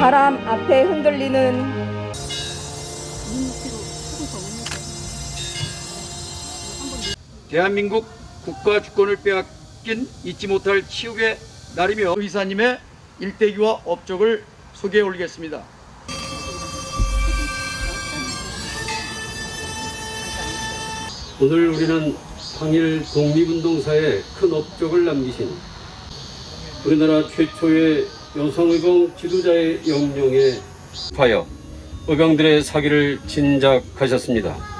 바람 앞에 흔들리는 대한민국 국가 주권을 빼앗긴 잊지 못할 치욕의 날이며 의사님의 일대기와 업적을 소개해 올리겠습니다. 오늘 우리는 당일 독립운동사에 큰 업적을 남기신 우리나라 최초의 여성의병 지도자의 영령에 하여 의병들의 사기를 진작하셨습니다.